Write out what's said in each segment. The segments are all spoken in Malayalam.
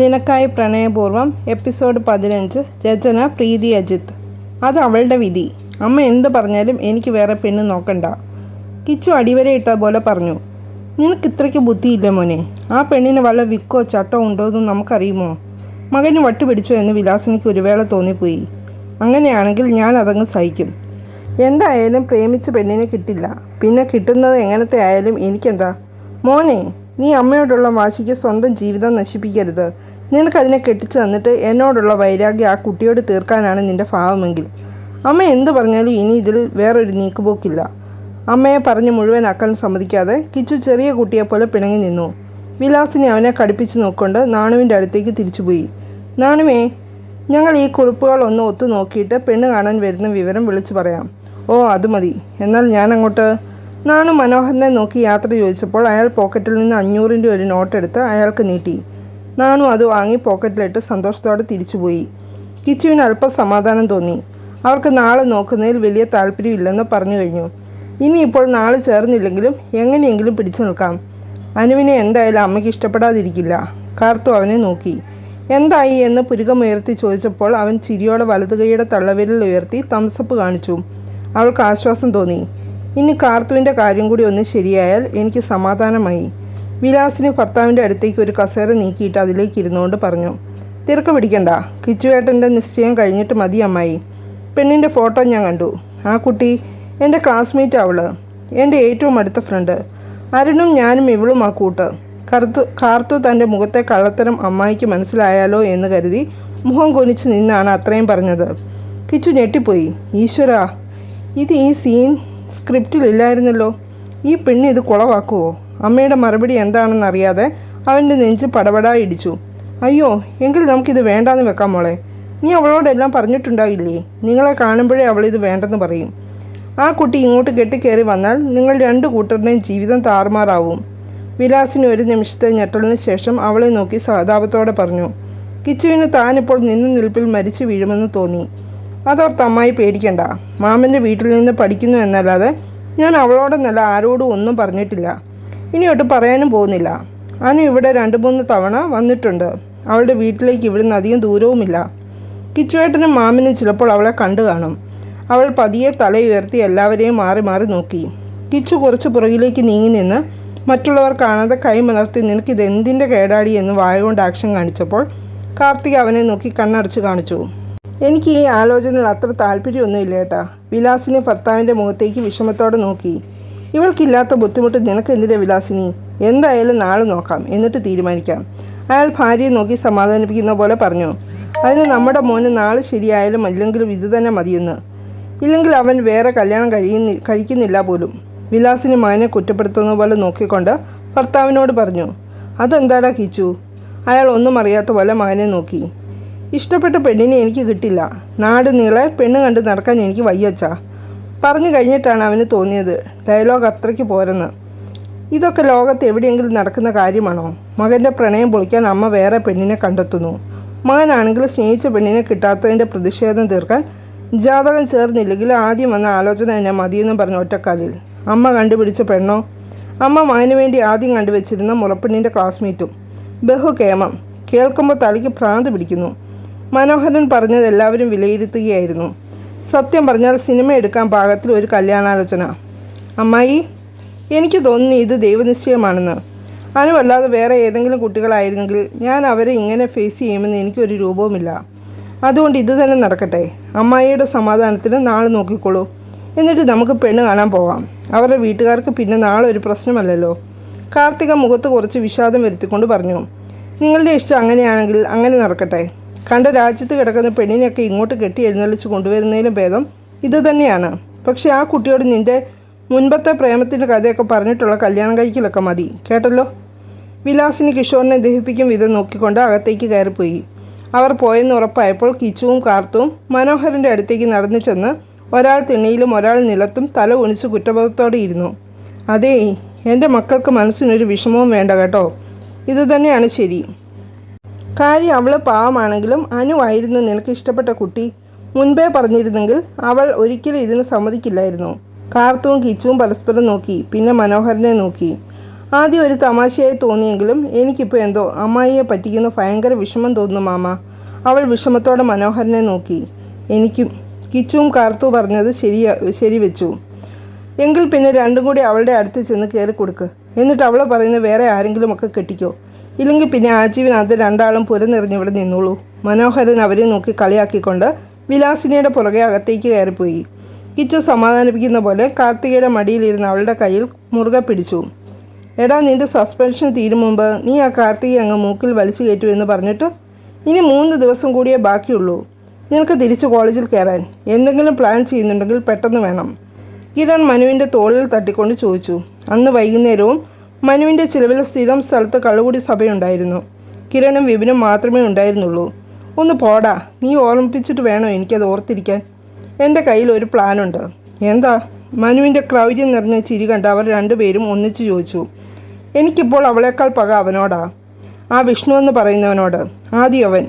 നിനക്കായി പ്രണയപൂർവം എപ്പിസോഡ് പതിനഞ്ച് രചന പ്രീതി അജിത്ത് അത് അവളുടെ വിധി. അമ്മ എന്ത് പറഞ്ഞാലും എനിക്ക് വേറെ പെണ്ണ് നോക്കണ്ട. കിച്ചു അടിവരയിട്ട പോലെ പറഞ്ഞു. നിനക്ക് ഇത്രയ്ക്ക് ബുദ്ധിയില്ല മോനെ. ആ പെണ്ണിന് വല്ല വിക്കോ ചട്ടോ ഉണ്ടോ എന്ന് നമുക്കറിയുമോ? മകന് വട്ടുപിടിച്ചോ എന്ന് വിലാസിനിക്ക് ഒരു വേള തോന്നിപ്പോയി. അങ്ങനെയാണെങ്കിൽ ഞാൻ അതങ്ങ് സഹിക്കും. എന്തായാലും പ്രേമിച്ച പെണ്ണിനെ കിട്ടില്ല. പിന്നെ കിട്ടുന്നത് എങ്ങനത്തെ ആയാലും എനിക്കെന്താ? മോനെ നീ അമ്മയോടുള്ള വാശിക്ക് സ്വന്തം ജീവിതം നശിപ്പിക്കരുത്. നിനക്കതിനെ കെട്ടിച്ചു തന്നിട്ട് എന്നോടുള്ള വൈരാഗ്യം ആ കുട്ടിയോട് തീർക്കാനാണ് നിന്റെ ഭാവമെങ്കിൽ. അമ്മ എന്ത് പറഞ്ഞാലും ഇനി ഇതിൽ വേറൊരു നീക്കുപോക്കില്ല. അമ്മയെ പറഞ്ഞ് മുഴുവനാക്കാൻ സമ്മതിക്കാതെ കിച്ചു ചെറിയ കുട്ടിയെപ്പോലെ പിണങ്ങി നിന്നു. വിലാസിനെ അവനെ കടുപ്പിച്ച് നോക്കൊണ്ട് നാണുവിന്റെ അടുത്തേക്ക് തിരിച്ചുപോയി. നാണുവേ ഞങ്ങൾ ഈ കുറിപ്പുകൾ ഒന്ന് ഒത്തു നോക്കിയിട്ട് പെണ്ണ് കാണാൻ വരുന്ന വിവരം വിളിച്ചു പറയാം. ഓ അത് മതി. എന്നാൽ ഞാൻ അങ്ങോട്ട് നാണു മനോഹരനെ നോക്കി യാത്ര ചോദിച്ചപ്പോൾ അയാൾ പോക്കറ്റിൽ നിന്ന് അഞ്ഞൂറിന്റെ ഒരു നോട്ട് എടുത്ത് അയാൾക്ക് നീട്ടി. നാണു അത് വാങ്ങി പോക്കറ്റിലിട്ട് സന്തോഷത്തോടെ തിരിച്ചുപോയി. കിച്ചുവിന് അല്പം സമാധാനം തോന്നി. അവർക്ക് നാളെ നോക്കുന്നതിൽ വലിയ താല്പര്യമില്ലെന്ന് പറഞ്ഞു കഴിഞ്ഞു. ഇനിയിപ്പോൾ നാളെ ചേർന്നില്ലെങ്കിലും എങ്ങനെയെങ്കിലും പിടിച്ചു നിൽക്കാം. അനുവിനെ എന്തായാലും അമ്മയ്ക്ക് ഇഷ്ടപ്പെടാതിരിക്കില്ല. കാർത്തു അവനെ നോക്കി. എന്തായി എന്ന് പുരുകമുയർത്തി ചോദിച്ചപ്പോൾ അവൻ ചിരിയോടെ വലതുകൈയുടെ തള്ളവിരൽ ഉയർത്തി തംസപ്പ് കാണിച്ചു. അവൾക്ക് ആശ്വാസം തോന്നി. ഇനി കാർത്തുവിന്റെ കാര്യം കൂടി ഒന്ന് ശരിയായാൽ എനിക്ക് സമാധാനമായി. വിലാസിന് ഭർത്താവിന്റെ അടുത്തേക്ക് ഒരു കസേര നീക്കിയിട്ട് അതിലേക്ക് ഇരുന്നുകൊണ്ട് പറഞ്ഞു തിരക്ക് പിടിക്കണ്ട. കിച്ചുവേട്ടന്റെ നിശ്ചയം കഴിഞ്ഞിട്ട് മതി അമ്മായി. പെണ്ണിന്റെ ഫോട്ടോ ഞാൻ കണ്ടു. ആ കുട്ടി എന്റെ ക്ലാസ്മേറ്റ് അവൾ. എന്റെ ഏറ്റവും അടുത്ത ഫ്രണ്ട് അരുണും ഞാനും ഇവളും ആ കൂട്ട്. കറുത്തു കാർത്തു തന്റെ മുഖത്തെ കള്ളത്തരം അമ്മായിക്ക് മനസ്സിലായാലോ എന്ന് കരുതി മുഖം കൊനിച്ച് നിന്നാണ് അത്രയും പറഞ്ഞത്. കിച്ചു ഞെട്ടിപ്പോയി. ഈശ്വര ഇത് ഈ സീൻ സ്ക്രിപ്റ്റിലില്ലായിരുന്നല്ലോ ഈ പെണ്ണ് ഇത് കുളവാക്കുവോ? അമ്മയുടെ മറുപടി എന്താണെന്നറിയാതെ അവന്റെ നെഞ്ച് പടപടാ ഇടിച്ചു. അയ്യോ എങ്കിൽ നമുക്കിത് വേണ്ടാന്ന് വെക്കാം മോളെ. നീ അവളോടെല്ലാം പറഞ്ഞിട്ടുണ്ടാകില്ലേ നിങ്ങളെ കാണുമ്പോഴേ അവളിത് വേണ്ടെന്ന് പറയും. ആ കുട്ടി ഇങ്ങോട്ട് കെട്ടിക്കയറി വന്നാൽ നിങ്ങൾ രണ്ട് കൂട്ടരുടെയും ജീവിതം താറുമാറാവും. വിലാസിന് ഒരു നിമിഷത്തെ ഞെട്ടലിന് ശേഷം അവളെ നോക്കി സഹതാപത്തോടെ പറഞ്ഞു കിച്ചുവിന് താനിപ്പോൾ നിന്ന നിൽപ്പിൽ മരിച്ചു വീഴുമെന്ന് തോന്നി. അതോർത്ത് അമ്മായി പേടിക്കണ്ട. മാമന്റെ വീട്ടിൽ നിന്ന് പഠിക്കുന്നു എന്നല്ലാതെ ഞാൻ അവളോടെന്നല്ല ആരോടും ഒന്നും പറഞ്ഞിട്ടില്ല. ഇനിയൊട്ട് പറയാനും പോകുന്നില്ല. അനു ഇവിടെ രണ്ട് മൂന്ന് തവണ വന്നിട്ടുണ്ട്. അവളുടെ വീട്ടിലേക്ക് ഇവിടുന്ന് അധികം ദൂരവുമില്ല. കിച്ചുവേട്ടനും മാമനും ചിലപ്പോൾ അവളെ കണ്ടു കാണും. അവൾ പതിയെ തലയുയർത്തി എല്ലാവരെയും മാറി മാറി നോക്കി. കിച്ചു കുറച്ച് പുറകിലേക്ക് നീങ്ങി നിന്ന് മറ്റുള്ളവർ കാണാതെ കൈമലർത്തി നിനക്കിത് എന്തിന്റെ കേടാടി? എന്ന് വായകൊണ്ട് ആക്ഷൻ കാണിച്ചപ്പോൾ കാർത്തിക് അവനെ നോക്കി കണ്ണടച്ച് കാണിച്ചു. എനിക്ക് ഈ ആലോചനയിൽ അത്ര താല്പര്യമൊന്നുമില്ല ഏട്ടാ. വിലാസിനെ ഭർത്താവിന്റെ മുഖത്തേക്ക് വിഷമത്തോടെ നോക്കി. ഇവൾക്കില്ലാത്ത ബുദ്ധിമുട്ട് നിനക്ക് എന്തിന്റെ വിലാസിനി? എന്തായാലും നാളെ നോക്കാം എന്നിട്ട് തീരുമാനിക്കാം. അയാൾ ഭാര്യയെ നോക്കി സമാധാനിപ്പിക്കുന്ന പോലെ പറഞ്ഞു. അതിന് നമ്മുടെ മോന് നാളെ ശരിയായാലും അല്ലെങ്കിലും ഇത് തന്നെ മതിയെന്ന്. ഇല്ലെങ്കിൽ അവൻ വേറെ കല്യാണം കഴിയുന്നി കഴിക്കുന്നില്ല പോലും. വിലാസിനി മകനെ കുറ്റപ്പെടുത്തുന്ന പോലെ നോക്കിക്കൊണ്ട് ഭർത്താവിനോട് പറഞ്ഞു. അതെന്താടാ കിച്ചു? അയാൾ ഒന്നും അറിയാത്ത പോലെ മകനെ നോക്കി. ഇഷ്ടപ്പെട്ട പെണ്ണിനെ എനിക്ക് കിട്ടില്ല. നാട് നീളെ പെണ്ണ് കണ്ട് നടക്കാൻ എനിക്ക് വയ്യച്ചാ. പറഞ്ഞു കഴിഞ്ഞിട്ടാണ് അവന് തോന്നിയത് ഡയലോഗ് അത്രയ്ക്ക് പോരെന്ന്. ഇതൊക്കെ ലോകത്ത് എവിടെയെങ്കിലും നടക്കുന്ന കാര്യമാണോ? മകന്റെ പ്രണയം പൊളിക്കാൻ അമ്മ വേറെ പെണ്ണിനെ കണ്ടെത്തുന്നു. മകനാണെങ്കിൽ സ്നേഹിച്ച പെണ്ണിനെ കിട്ടാത്തതിന്റെ പ്രതിഷേധം തീർക്കാൻ ജാതകം ചേർന്നില്ലെങ്കിൽ ആദ്യം വന്ന ആലോചന എന്നെ മതിയെന്നും പറഞ്ഞ ഒറ്റക്കാലിൽ. അമ്മ കണ്ടുപിടിച്ച പെണ്ണോ? അമ്മ മകന് വേണ്ടി ആദ്യം കണ്ടുവച്ചിരുന്ന മുറപ്പെണ്ണിന്റെ ക്ലാസ്മേറ്റും ബഹുകേമം കേൾക്കുമ്പോൾ തലയ്ക്ക് ഭ്രാന്ത് പിടിക്കുന്നു. മനോഹരൻ പറഞ്ഞത് എല്ലാവരും വിലയിരുത്തുകയായിരുന്നു. സത്യം പറഞ്ഞാൽ സിനിമ എടുക്കാൻ പാകത്തിൽ ഒരു കല്യാണാലോചന. അമ്മായി എനിക്ക് തോന്നുന്നു ഇത് ദൈവനിശ്ചയമാണെന്ന്. അനുവല്ലാതെ വേറെ ഏതെങ്കിലും കുട്ടികളായിരുന്നെങ്കിൽ ഞാൻ അവരെ ഇങ്ങനെ ഫേസ് ചെയ്യുമെന്ന് എനിക്കൊരു രൂപവുമില്ല. അതുകൊണ്ട് ഇത് തന്നെ നടക്കട്ടെ. അമ്മായിയുടെ സമാധാനത്തിന് നാളെ നോക്കിക്കോളൂ. എന്നിട്ട് നമുക്ക് പെണ്ണ് കാണാൻ പോവാം. അവരുടെ വീട്ടുകാർക്ക് പിന്നെ നാളെ ഒരു പ്രശ്നമല്ലല്ലോ. കാർത്തിക മുഖത്ത് കുറച്ച് വിഷാദം വരുത്തിക്കൊണ്ട് പറഞ്ഞു. നിങ്ങളുടെ ഇഷ്ടം അങ്ങനെയാണെങ്കിൽ അങ്ങനെ നടക്കട്ടെ. കണ്ട രാജ്യത്ത് കിടക്കുന്ന പെണ്ണിനെയൊക്കെ ഇങ്ങോട്ട് കെട്ടി എഴുന്നള്ളിച്ച് കൊണ്ടുവരുന്നതിലും ഭേദം ഇത് തന്നെയാണ്. പക്ഷേ ആ കുട്ടിയോട് നിന്റെ മുൻപത്തെ പ്രേമത്തിന്റെ കഥയൊക്കെ പറഞ്ഞിട്ടുള്ള കല്യാണം കഴിക്കലൊക്കെ മതി. കേട്ടല്ലോ? വിലാസിനി കിഷോറിനെ ദഹിപ്പിക്കും വിധം നോക്കിക്കൊണ്ട് അകത്തേക്ക് കയറിപ്പോയി. അവർ പോയെന്ന് ഉറപ്പായപ്പോൾ കിച്ചുവും കാർത്തും മനോഹരന്റെ അടുത്തേക്ക് നടന്നു ചെന്ന് ഒരാൾ തിണ്ണയിലും ഒരാൾ നിലത്തും തല ഉണിച്ച് കുറ്റബോധത്തോടെ ഇരുന്നു. അതേ എന്റെ മക്കൾക്ക് മനസ്സിനൊരു വിഷമവും വേണ്ട കേട്ടോ. ഇതുതന്നെയാണ് ശരി. കാര്യം അവൾ പാവമാണെങ്കിലും അനുവായിരുന്നു നിനക്ക് ഇഷ്ടപ്പെട്ട കുട്ടി. മുൻപേ പറഞ്ഞിരുന്നെങ്കിൽ അവൾ ഒരിക്കലും ഇതിന് സമ്മതിക്കില്ലായിരുന്നു. കാർത്തുവും കിച്ചുവും പരസ്പരം നോക്കി പിന്നെ മനോഹരനെ നോക്കി. ആദ്യം ഒരു തമാശയായി തോന്നിയെങ്കിലും എനിക്കിപ്പോൾ എന്തോ അമ്മായിയെ പറ്റിക്കുന്ന ഭയങ്കര വിഷമം തോന്നുന്നു മാമ. അവൾ വിഷമത്തോടെ മനോഹരനെ നോക്കി. എനിക്കും കിച്ചുവും കാർത്തു പറഞ്ഞത് ശരിയാ ശരി വെച്ചു എങ്കിൽ പിന്നെ രണ്ടും കൂടി അവളുടെ അടുത്ത് ചെന്ന് കയറി കൊടുക്ക് എന്നിട്ട് അവളെ പറയുന്ന വേറെ ആരെങ്കിലുമൊക്കെ കെട്ടിക്കോ. ഇല്ലെങ്കിൽ പിന്നെ ആജീവനകത്ത് രണ്ടാളും പുരനിറഞ്ഞ് ഇവിടെ നിന്നോളൂ. മനോഹരൻ അവരെ നോക്കി കളിയാക്കിക്കൊണ്ട് വിലാസിനിയുടെ പുറകെ അകത്തേക്ക് കയറിപ്പോയി. കിച്ചു സമാധാനിപ്പിക്കുന്ന പോലെ കാർത്തികയുടെ മടിയിലിരുന്ന് അവളുടെ കയ്യിൽ മുറുകെ പിടിച്ചു. എടാ നിന്റെ സസ്പെൻഷൻ തീരും മുമ്പ് നീ ആ കാർത്തികയെ അങ്ങ് മൂക്കിൽ വലിച്ചു കയറ്റു എന്ന് പറഞ്ഞിട്ട് ഇനി മൂന്ന് ദിവസം കൂടിയേ ബാക്കിയുള്ളൂ. നിനക്ക് തിരിച്ച് കോളേജിൽ കയറാൻ എന്തെങ്കിലും പ്ലാൻ ചെയ്യുന്നുണ്ടെങ്കിൽ പെട്ടെന്ന് വേണം. കിരൺ മനുവിന്റെ തോളിൽ തട്ടിക്കൊണ്ട് ചോദിച്ചു. അന്ന് വൈകുന്നേരവും മനുവിന്റെ ചിലവിൽ സ്ഥിരം സ്ഥലത്ത് കള്ളുകൂടി സഭയുണ്ടായിരുന്നു. കിരണും വിപിനും മാത്രമേ ഉണ്ടായിരുന്നുള്ളൂ. ഒന്ന് പോടാ നീ ഓർമ്മിപ്പിച്ചിട്ട് വേണോ എനിക്കത് ഓർത്തിരിക്കാൻ? എന്റെ കയ്യിൽ ഒരു പ്ലാനുണ്ട്. എന്താ? മനുവിന്റെ ക്രൗര്യം നിറഞ്ഞ ചിരി കണ്ട് അവർ രണ്ടുപേരും ഒന്നിച്ചു ചോദിച്ചു. എനിക്കിപ്പോൾ അവളേക്കാൾ പക അവനോടാ. ആ വിഷ്ണു എന്ന് പറയുന്നവനോട്. ആദ്യം അവൻ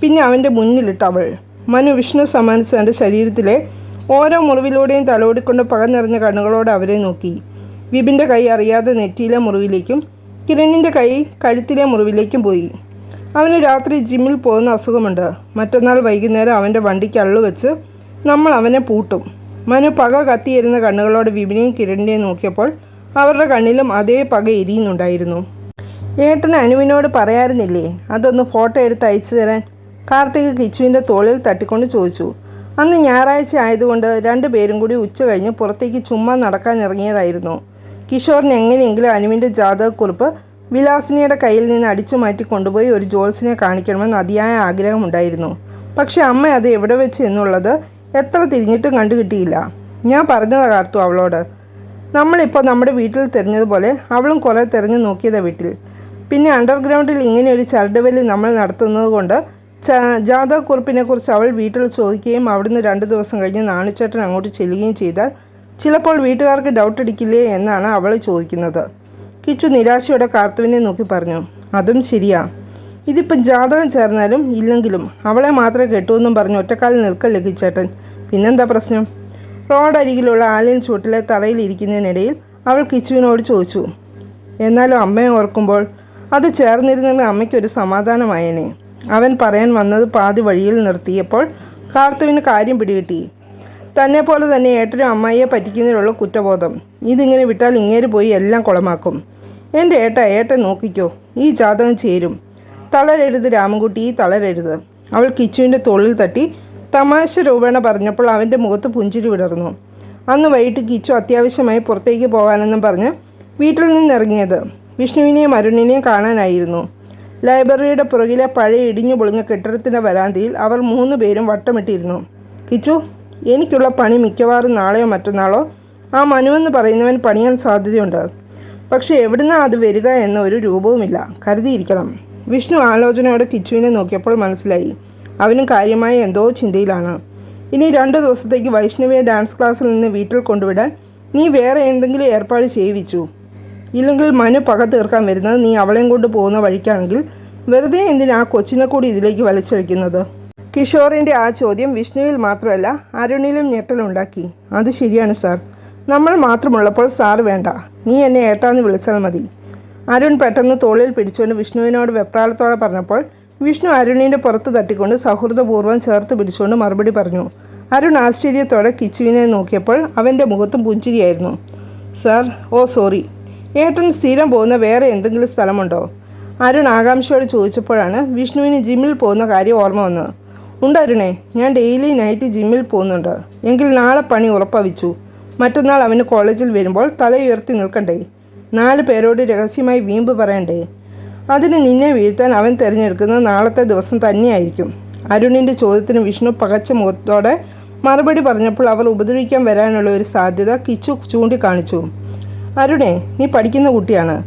പിന്നെ അവന്റെ മുന്നിലിട്ട് അവൾ. മനു വിഷ്ണു സമ്മാനിച്ച എന്റെ ശരീരത്തിലെ ഓരോ മുറിവിലൂടെയും തലോടിക്കൊണ്ട് പക നിറഞ്ഞ കണ്ണുകളോടെ അവരെ നോക്കി. വിപിന്റെ കൈ അറിയാതെ നെറ്റിയിലെ മുറിവിലേക്കും കിരണിന്റെ കൈ കഴുത്തിലെ മുറിവിലേക്കും പോയി. അവന് രാത്രി ജിമ്മിൽ പോകുന്ന അസുഖമുണ്ട്. മറ്റന്നാൾ വൈകുന്നേരം അവന്റെ വണ്ടിക്ക് അള്ളു വെച്ച് നമ്മൾ അവനെ പൂട്ടും. മനു പക കത്തിയിരുന്ന കണ്ണുകളോട് വിപിനെയും കിരണിനെയും നോക്കിയപ്പോൾ അവരുടെ കണ്ണിലും അതേ പക എരിയുന്നുണ്ടായിരുന്നു. ഏട്ടന് അനുവിനോട് പറയാറുന്നില്ലേ അതൊന്ന് ഫോട്ടോ എടുത്ത് അയച്ചു തരാൻ. കാർത്തിക് കിച്ചുവിന്റെ തോളിൽ തട്ടിക്കൊണ്ട് ചോദിച്ചു. അന്ന് ഞായറാഴ്ച ആയതുകൊണ്ട് രണ്ടുപേരും കൂടി ഉച്ച കഴിഞ്ഞ് പുറത്തേക്ക് ചുമ്മാ നടക്കാൻ ഇറങ്ങിയതായിരുന്നു. കിഷോറിന് എങ്ങനെയെങ്കിലും അനുവിന്റെ ജാതകക്കുറിപ്പ് വിലാസിനിയുടെ കയ്യിൽ നിന്ന് അടിച്ചു മാറ്റി കൊണ്ടുപോയി ഒരു ജോൾസിനെ കാണിക്കണമെന്ന് അതിയായ ആഗ്രഹമുണ്ടായിരുന്നു. പക്ഷെ അമ്മ അത് എവിടെ വെച്ച് എന്നുള്ളത് എത്ര തിരിഞ്ഞിട്ടും കണ്ടുകിട്ടിയില്ല. ഞാൻ പറഞ്ഞതാ കാർത്തു അവളോട്. നമ്മളിപ്പോൾ നമ്മുടെ വീട്ടിൽ തിരഞ്ഞതുപോലെ അവളും കുറേ തിരഞ്ഞു നോക്കിയതാ വീട്ടിൽ. പിന്നെ അണ്ടർഗ്രൗണ്ടിൽ ഇങ്ങനെ ഒരു ചരടുവലി നമ്മൾ നടത്തുന്നത് കൊണ്ട് ജാതകക്കുറിപ്പിനെക്കുറിച്ച് അവൾ വീട്ടിൽ ചോദിക്കുകയും അവിടുന്ന് രണ്ട് ദിവസം കഴിഞ്ഞ് നാണിച്ചേട്ടൻ അങ്ങോട്ട് ചെല്ലുകയും ചെയ്താൽ ചിലപ്പോൾ വീട്ടുകാർക്ക് ഡൗട്ട് അടിക്കില്ലേ എന്നാണ് അവൾ ചോദിക്കുന്നത്. കിച്ചു നിരാശയോടെ കാർത്തുവിനെ നോക്കി പറഞ്ഞു അതും ശരിയാ. ഇതിപ്പം ജാതകം ചേർന്നാലും ഇല്ലെങ്കിലും അവളെ മാത്രമേ കെട്ടുമെന്നും പറഞ്ഞു ഒറ്റക്കാലിൽ നിൽക്കല്ലേ കിച്ചേട്ടൻ? പിന്നെന്താ പ്രശ്നം? റോഡരികിലുള്ള ആലിൻ ചൂട്ടിലെ തറയിൽ ഇരിക്കുന്നതിനിടയിൽ അവൾ കിച്ചുവിനോട് ചോദിച്ചു എന്നാലും അമ്മയെ ഓർക്കുമ്പോൾ അത് ചേർന്നിരുന്നെങ്കിൽ അമ്മയ്ക്കൊരു സമാധാനമായേനെ. അവൻ പറയാൻ വന്നത് പാതി വഴിയിൽ നിർത്തിയപ്പോൾ കാർത്തുവിന് കാര്യം പിടികിട്ടി. തന്നെ പോലെ തന്നെ ഏട്ടനും അമ്മായിയെ പറ്റിക്കുന്നതിലുള്ള കുറ്റബോധം. ഇതിങ്ങനെ വിട്ടാൽ ഇങ്ങേര് പോയി എല്ലാം കുളമാക്കും. എന്റെ ഏട്ട ഏട്ടൻ നോക്കിക്കോ. ഈ ജാതകം ചേരും. തളരരുത് രാമൻകുട്ടി ഈ തളരരുത്. അവൾ കിച്ചുവിന്റെ തോളിൽ തട്ടി തമാശ രൂപേണ പറഞ്ഞപ്പോൾ അവന്റെ മുഖത്ത് പുഞ്ചിരി വിടർന്നു. അന്ന് വൈകിട്ട് കിച്ചു അത്യാവശ്യമായി പുറത്തേക്ക് പോകാനെന്നും പറഞ്ഞ് വീട്ടിൽ നിന്നിറങ്ങിയത്. വിഷ്ണുവിനെയും അരുണിനെയും കാണാനായിരുന്നു. ലൈബ്രറിയുടെ പുറകിലെ പഴയ ഇടിഞ്ഞു പൊളിഞ്ഞ കെട്ടിടത്തിന്റെ വരാന്തയിൽ അവർ മൂന്ന് പേരും വട്ടമിട്ടിരുന്നു. കിച്ചു എനിക്കുള്ള പണി മിക്കവാറും നാളെയോ മറ്റന്നാളോ ആ മനുവെന്ന് പറയുന്നവൻ പണിയാൻ സാധ്യതയുണ്ട്. പക്ഷേ എവിടുന്നാ അത് വരിക എന്ന ഒരു രൂപവുമില്ല. കരുതിയിരിക്കണം. വിഷ്ണു ആലോചനയോടെ കിച്ചുവിനെ നോക്കിയപ്പോൾ മനസ്സിലായി. അവനും കാര്യമായ എന്തോ ചിന്തയിലാണ്. ഇനി രണ്ട് ദിവസത്തേക്ക് വൈഷ്ണവിയെ ഡാൻസ് ക്ലാസ്സിൽ നിന്ന് വീട്ടിൽ കൊണ്ടുവിടാൻ നീ വേറെ എന്തെങ്കിലും ഏർപ്പാട് ചെയ്യിച്ചു ഇല്ലെങ്കിൽ മനു പക തീർക്കാൻ വരുന്നത് നീ അവളെയും കൊണ്ട് പോകുന്ന വഴിക്കാണെങ്കിൽ വെറുതെ എന്തിനാ കൊച്ചിനെ കൂടി ഇതിലേക്ക് വലിച്ചഴിക്കുന്നത്? കിഷോറിന്റെ ആ ചോദ്യം വിഷ്ണുവിൽ മാത്രമല്ല അരുണിലും ഞെട്ടലുണ്ടാക്കി. അത് ശരിയാണ് സാർ. നമ്മൾ മാത്രമുള്ളപ്പോൾ സാർ വേണ്ട. നീ എന്നെ ഏട്ടാന്ന് വിളിച്ചാൽ മതി. അരുൺ പെട്ടെന്ന് തോളിൽ പിടിച്ചുകൊണ്ട് വിഷ്ണുവിനോട് വെപ്രാളത്തോടെ പറഞ്ഞപ്പോൾ വിഷ്ണു അരുണിന്റെ പുറത്ത് തട്ടിക്കൊണ്ട് സൗഹൃദപൂർവം ചേർത്ത് പിടിച്ചുകൊണ്ട് മറുപടി പറഞ്ഞു. അരുൺ ആശ്ചര്യത്തോടെ കിച്ചുവിനെ നോക്കിയപ്പോൾ അവന്റെ മുഖത്തും പുഞ്ചിരിയായിരുന്നു. സാർ ഓ സോറി. ഏട്ടൻ സ്ഥിരം പോകുന്ന വേറെ എന്തെങ്കിലും സ്ഥലമുണ്ടോ? അരുൺ ആകാംക്ഷയോട് ചോദിച്ചപ്പോഴാണ് വിഷ്ണുവിന് ജിമ്മിൽ പോകുന്ന കാര്യം ഓർമ്മ വന്നത്. ഉണ്ട് അരുണേ ഞാൻ ഡെയിലി നൈറ്റ് ജിമ്മിൽ പോകുന്നുണ്ട്. എങ്കിൽ നാളെ പണി ഉറപ്പവിച്ചു. മറ്റന്നാൾ അവന് കോളേജിൽ വരുമ്പോൾ തല ഉയർത്തി നിൽക്കണ്ടേ? നാല് പേരോട് രഹസ്യമായി വീമ്പ് പറയണ്ടേ? അതിന് നിന്നെ വീഴ്ത്താൻ അവൻ തിരഞ്ഞെടുക്കുന്നത് നാളത്തെ ദിവസം തന്നെയായിരിക്കും. അരുണിന്റെ ചോദ്യത്തിന് വിഷ്ണു പകച്ച മുഖത്തോടെ മറുപടി പറഞ്ഞപ്പോൾ അവർ ഉപദ്രവിക്കാൻ വരാനുള്ള ഒരു സാധ്യത കിച്ചു ചൂണ്ടിക്കാണിച്ചു. അരുണേ നീ പഠിക്കുന്ന കുട്ടിയാണ്.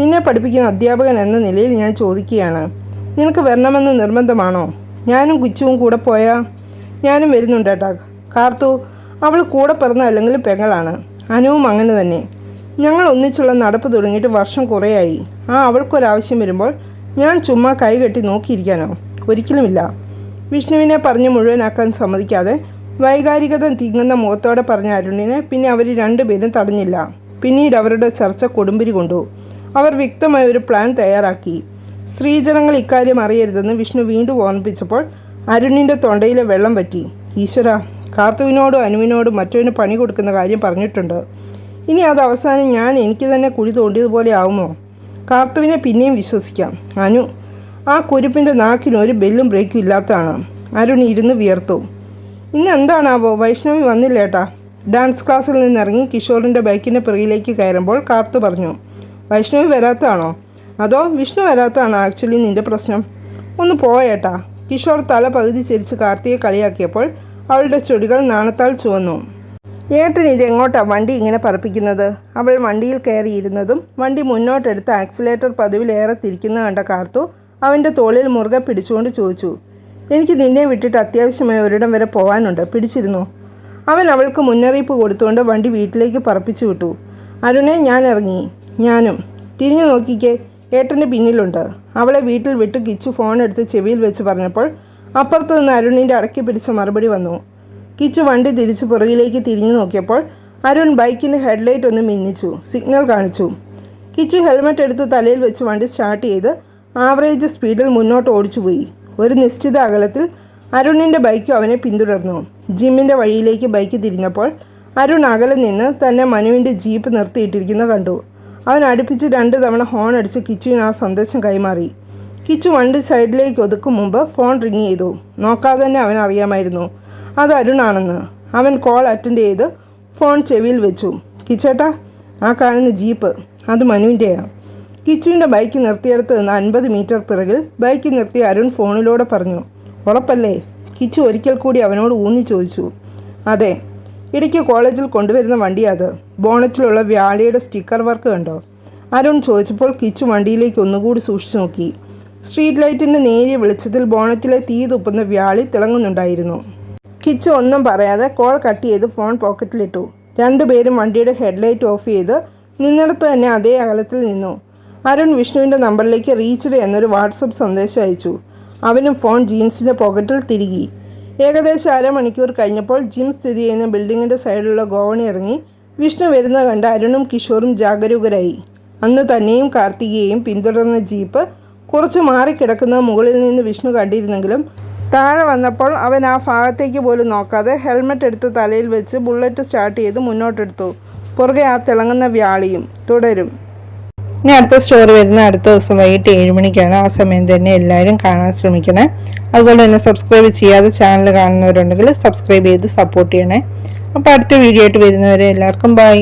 നിന്നെ പഠിപ്പിക്കുന്ന അധ്യാപകൻ എന്ന നിലയിൽ ഞാൻ ചോദിക്കുകയാണ്. നിനക്ക് വരണമെന്ന് നിർബന്ധമാണോ? ഞാനും ഗുച്ചുവും കൂടെ പോയാ ഞാനും വരുന്നുണ്ട് ഏട്ടാ കാർത്തു അവൾ കൂടെ പിറന്ന അല്ലെങ്കിൽ പെങ്ങളാണ്. അനുവും അങ്ങനെ തന്നെ. ഞങ്ങൾ ഒന്നിച്ചുള്ള നടപ്പ് തുടങ്ങിയിട്ട് വർഷം കുറേയായി. ആ അവൾക്കൊരാവശ്യം വരുമ്പോൾ ഞാൻ ചുമ്മാ കൈകെട്ടി നോക്കിയിരിക്കാനോ? ഒരിക്കലുമില്ല. വിഷ്ണുവിനെ പറഞ്ഞ് മുഴുവനാക്കാൻ സമ്മതിക്കാതെ വൈകാരികത തിങ്ങുന്ന മുഖത്തോടെ പറഞ്ഞ അരുണിനെ പിന്നെ അവർ രണ്ടുപേരും തടഞ്ഞില്ല. പിന്നീട് അവരുടെ ചർച്ച കൊടുമ്പിരി കൊണ്ടു. അവർ വ്യക്തമായ ഒരു പ്ലാൻ തയ്യാറാക്കി. സ്ത്രീജനങ്ങൾ ഇക്കാര്യം അറിയരുതെന്ന് വിഷ്ണു വീണ്ടും ഓർമ്മിപ്പിച്ചപ്പോൾ അരുണിന്റെ തൊണ്ടയിലെ വെള്ളം പറ്റി ഈശ്വര കാർത്തുവിനോടും അനുവിനോടും മറ്റവന് പണി കൊടുക്കുന്ന കാര്യം പറഞ്ഞിട്ടുണ്ട്. ഇനി അത് അവസാനം ഞാൻ എനിക്ക് തന്നെ കുഴി തോണ്ടിയതുപോലെ ആവുമോ? കാർത്തുവിനെ പിന്നെയും വിശ്വസിക്കാം. അനു ആ കുരുപ്പിന്റെ നാക്കിന് ഒരു ബെല്ലും ബ്രേക്കും ഇല്ലാത്തതാണ്. അരുൺ ഇരുന്ന് വിയർത്തു. ഇന്ന് എന്താണാവോ? വൈഷ്ണവി വന്നില്ലേട്ടാ? ഡാൻസ് ക്ലാസ്സിൽ നിന്നിറങ്ങി കിഷോറിന്റെ ബൈക്കിന്റെ പിറകിലേക്ക് കയറുമ്പോൾ കാർത്തു പറഞ്ഞു. വൈഷ്ണവി വരാത്തതാണോ? അതോ വിഷ്ണു വരാത്തതാണ് ആക്ച്വലി നിന്റെ പ്രശ്നം? ഒന്ന് പോയേട്ടാ കിഷോർ തല പകുതി ചിരിച്ച് കാർത്തിയെ കളിയാക്കിയപ്പോൾ അവളുടെ ചുടികൾ നാണത്താൽ ചുവന്നു. ഏട്ടൻ ഇത് എങ്ങോട്ടാ വണ്ടി ഇങ്ങനെ പറപ്പിക്കുന്നത്? അവൾ വണ്ടിയിൽ കയറിയിരുന്നതും വണ്ടി മുന്നോട്ടെടുത്ത് ആക്സിലേറ്റർ പതിവിലേറെ തിരിക്കുന്ന കണ്ട കാർത്തു അവന്റെ തോളിൽ മുറുകെ പിടിച്ചുകൊണ്ട് ചോദിച്ചു. എനിക്ക് നിന്നെ വിട്ടിട്ട് അത്യാവശ്യമായി ഒരിടം വരെ പോകാനുണ്ട് പിടിച്ചിരുന്നു. അവൻ അവൾക്ക് മുന്നറിയിപ്പ് കൊടുത്തുകൊണ്ട് വണ്ടി വീട്ടിലേക്ക് പറപ്പിച്ചു വിട്ടു. അരുണെ ഞാൻ ഇറങ്ങി. ഞാനും. തിരിഞ്ഞു നോക്കിക്കേ. ഏട്ടന്റെ പിന്നിലുണ്ട്. അവളെ വീട്ടിൽ വിട്ട് കിച്ചു ഫോൺ എടുത്ത് ചെവിയിൽ വെച്ച് പറഞ്ഞപ്പോൾ അപ്പുറത്ത് നിന്ന് അരുണിന്റെ അടക്കി പിടിച്ച മറുപടി വന്നു. കിച്ചു വണ്ടി തിരിച്ച് പുറകിലേക്ക് തിരിഞ്ഞു നോക്കിയപ്പോൾ അരുൺ ബൈക്കിന്റെ ഹെഡ്ലൈറ്റ് ഒന്ന് മിന്നിച്ചു സിഗ്നൽ കാണിച്ചു. കിച്ചു ഹെൽമെറ്റ് എടുത്ത് തലയിൽ വെച്ച് വണ്ടി സ്റ്റാർട്ട് ചെയ്ത് ആവറേജ് സ്പീഡിൽ മുന്നോട്ട് ഓടിച്ചുപോയി. ഒരു നിശ്ചിത അകലത്തിൽ അരുണിന്റെ ബൈക്കും അവനെ പിന്തുടർന്നു. ജിമ്മിന്റെ വഴിയിലേക്ക് ബൈക്ക് തിരിഞ്ഞപ്പോൾ അരുൺ അകലെ നിന്ന് തന്നെ മനുവിന്റെ ജീപ്പ് നിർത്തിയിട്ടിരിക്കുന്ന കണ്ടു. അവൻ അടുപ്പിച്ച് രണ്ട് തവണ ഹോൺ അടിച്ച് കിച്ചുവിന് ആ സന്ദേശം കൈമാറി. കിച്ചു വണ്ടി സൈഡിലേക്ക് ഒതുക്കും മുമ്പ് ഫോൺ റിങ് ചെയ്തു. നോക്കാതെ തന്നെ അവൻ അറിയാമായിരുന്നു. അത് അരുണാണെന്ന്. അവൻ കോൾ അറ്റൻഡ് ചെയ്ത് ഫോൺ ചെവിയിൽ വെച്ചു. കിച്ചേട്ടാ ആ കാണുന്ന ജീപ്പ്. അത് മനുവിന്റെയാണ് കിച്ചുവിന്റെ ബൈക്ക് നിർത്തിയെടുത്ത് നിന്ന് അൻപത് മീറ്റർ പിറകിൽ ബൈക്ക് നിർത്തി അരുൺ ഫോണിലൂടെ പറഞ്ഞു ഉറപ്പല്ലേ? കിച്ചു ഒരിക്കൽ കൂടി അവനോട് ഊന്നി ചോദിച്ചു. അതെ. ഇടയ്ക്ക് കോളേജിൽ കൊണ്ടുവരുന്ന വണ്ടിയാത് ബോണറ്റിലുള്ള വ്യാളിയുടെ സ്റ്റിക്കർ വർക്ക് കണ്ടോ? അരുൺ ചോദിച്ചപ്പോൾ കിച്ചു വണ്ടിയിലേക്ക് ഒന്നുകൂടി സൂക്ഷിച്ചു നോക്കി. സ്ട്രീറ്റ് ലൈറ്റിന്റെ നേരിയ വെളിച്ചത്തിൽ ബോണറ്റിലെ തീ തുപ്പുന്ന വ്യാളി തിളങ്ങുന്നുണ്ടായിരുന്നു. കിച്ചു ഒന്നും പറയാതെ കോൾ കട്ട് ചെയ്ത് ഫോൺ പോക്കറ്റിലിട്ടു. രണ്ടുപേരും വണ്ടിയുടെ ഹെഡ്ലൈറ്റ് ഓഫ് ചെയ്ത് നിന്നിടത്ത് തന്നെ അതേ അകലത്തിൽ നിന്നു. അരുൺ വിഷ്ണുവിന്റെ നമ്പറിലേക്ക് റീച്ച്ഡ് എന്നൊരു വാട്സപ്പ് സന്ദേശം അയച്ചു. അവനും ഫോൺ ജീൻസിന്റെ പോക്കറ്റിൽ തിരികി. ഏകദേശം അരമണിക്കൂർ കഴിഞ്ഞപ്പോൾ ജിം സ്ഥിതി ചെയ്യുന്ന ബിൽഡിങ്ങിന്റെ സൈഡിലുള്ള ഗോവണി ഇറങ്ങി. വിഷ്ണു വരുന്ന കണ്ട് അരുണും കിഷോറും ജാഗരൂകരായി. അന്ന് തന്നെയും കാർത്തികയെയും പിന്തുടർന്ന ജീപ്പ് കുറച്ച് മാറിക്കിടക്കുന്ന മുകളിൽ നിന്ന് വിഷ്ണു കണ്ടിരുന്നെങ്കിലും താഴെ വന്നപ്പോൾ അവൻ ആ ഭാഗത്തേക്ക് പോലും നോക്കാതെ ഹെൽമെറ്റ് എടുത്ത് തലയിൽ വെച്ച് ബുള്ളറ്റ് സ്റ്റാർട്ട് ചെയ്ത് മുന്നോട്ടെടുത്തു. പുറകെ ആ തിളങ്ങുന്ന വ്യാളിയും തുടരും. ഇനി അടുത്ത സ്റ്റോറി വരുന്ന അടുത്ത ദിവസം വൈകിട്ട് ഏഴ് മണിക്കാണ് ആ സമയം തന്നെ എല്ലാവരും കാണാൻ ശ്രമിക്കണേ. അതുപോലെ തന്നെ സബ്സ്ക്രൈബ് ചെയ്യാതെ ചാനൽ കാണുന്നവരുണ്ടെങ്കിൽ സബ്സ്ക്രൈബ് ചെയ്ത് സപ്പോർട്ട് ചെയ്യണേ. അപ്പോൾ അടുത്ത വീഡിയോ ആയിട്ട് വരുന്നവരെ എല്ലാവർക്കും ബൈ